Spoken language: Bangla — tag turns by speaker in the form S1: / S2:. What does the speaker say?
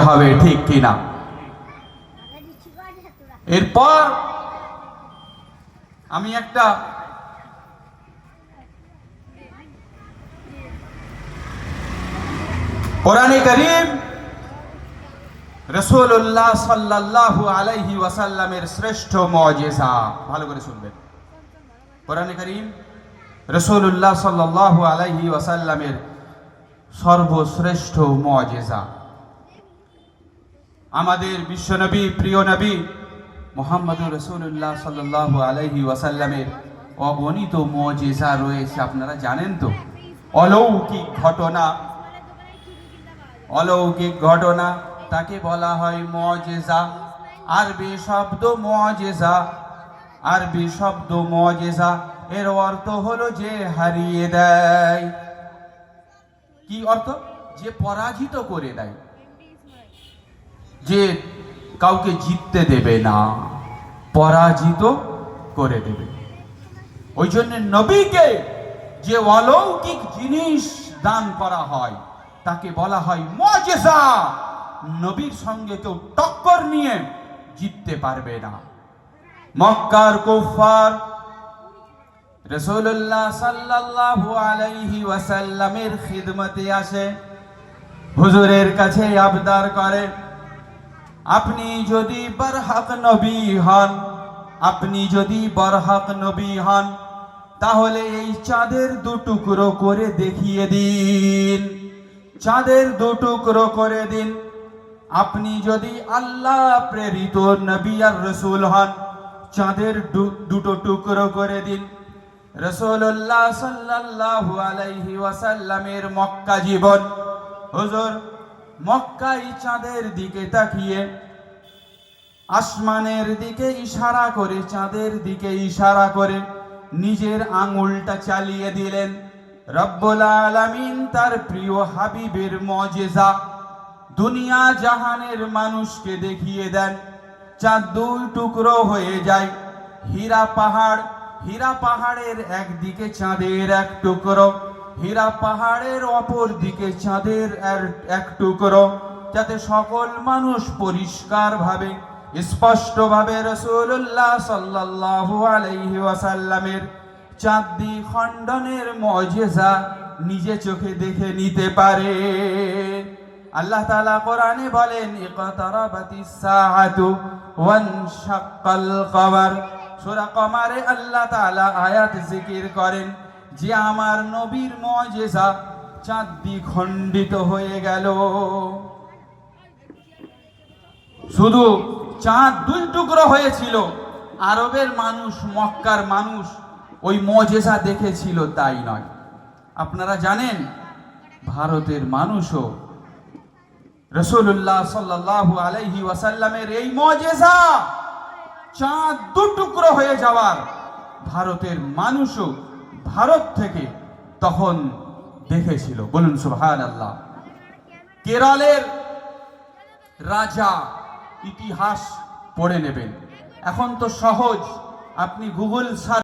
S1: হবে ঠিক কিনা? এরপর আমি একটা কোরআনে করিম রসুল্লাহ সাল্লাল্লাহু আলাইহি ওয়াসাল্লামের শ্রেষ্ঠ মজেজা। ভালো করে শুনবেন। কোরআনে করিম রসুল্লাহ সাল্লাল্লাহু আলাইহি ওয়াসাল্লামের সর্বশ্রেষ্ঠ মজেজা। আমাদের বিশ্বনবী, প্রিয় নবী মোহাম্মদুর রসুল্লাহ সাল্লাল্লাহু আলাইহি ওয়াসাল্লামের অগণিত মজেজা রয়েছে, আপনারা জানেন তো। অলৌকিক ঘটনা। অলৌকিক ঘটনা, তাকে বলা হয় মজেজা। আরবি শব্দ মজেজা। আরবি শব্দ মজেজা, এর অর্থ হলো যে হারিয়ে দেয়। কি অর্থ? যে পরাজিত করে দেয়। যে কাউকে জিততে দেবে না, পরাজিত করে দেবে। ওই জন্য নবীকে যে অলৌকিক জিনিস দান করা হয়, তাকে বলা হয় মজেজা। নবীর সঙ্গে কেউ টক্কর নিয়ে জিততে পারবে না। মক্কার কুফার রসুল্লাহ সাল্লাল্লাহু আলাইহি ওয়াসাল্লামের খিদমতে আসে, হুজুরের কাছে আবদার করে আপনি যদি বরহক নবী হন, আপনি যদি বরহক নবী হন, তাহলে এই চাঁদের দু টুকরো করে দেখিয়ে দিন। চাঁদের দু টুকরো করে দিন। আপনি যদি আল্লাহ প্রেরিত নবী আর রসুল হন, চাঁদের দুটো টুকরো করে দিন। রসুল্লাহ সাল্লাল্লাহু আলাইহি ওয়াসাল্লামের মক্কা জীবন। হুজুর মক্কাই চাঁদের দিকে তাকিয়ে, আসমানের দিকে ইশারা করে, চাঁদের দিকে ইশারা করে নিজের আঙুলটা চালিয়ে দিলেন। রব্বুল আলামিন তার প্রিয় হাবিবের মজেজা দুনিয়া জাহানের মানুষকে দেখিয়ে দেন। চাঁদ দুই টুকরো হয়ে যায়, হীরা পাহাড়, হীরা পাহাড়ের একদিকে চাঁদের এক টুকরো। হীরা পাহাড়ের অপর দিকে চাঁদের এক টুকরো, যাতে সকল মানুষ পরিষ্কার ভাবে স্পষ্ট ভাবে রসুল্লাহ সাল্লাল্লাহু আলাইহি ওয়াসাল্লামের চাঁদি খণ্ডনের মজেজা নিজে চোখে দেখে নিতে পারে। আল্লাহ তাআলা কোরআনে বলেন ইকতারাবাতিস কমারে আল্লাহ তাআলা আয়াত জিকির করেন যে আমার নবীর মজেজা চাঁদি খণ্ডিত হয়ে গেল। শুধু চাঁদ দুই টুকরো হয়েছিল। আরবের মানুষ, মক্কার মানুষ ওই মজেজা দেখেছিল, তাই নয়। আপনারা জানেন, ভারতের মানুষও রসুল্লাহ সাল্লাল্লাহু আলাইহি ওয়াসাল্লামের এই মজেজা চাঁদ দু টুকরো হয়ে যাওয়ার ভারতের মানুষও ভারত থেকে তখন দেখেছিল। বলুন সুহান আল্লাহ কেরালের রাজা ইতিহাস পড়ে নেবেন। এখন তো সহজ। আপনি গুগল সার্চ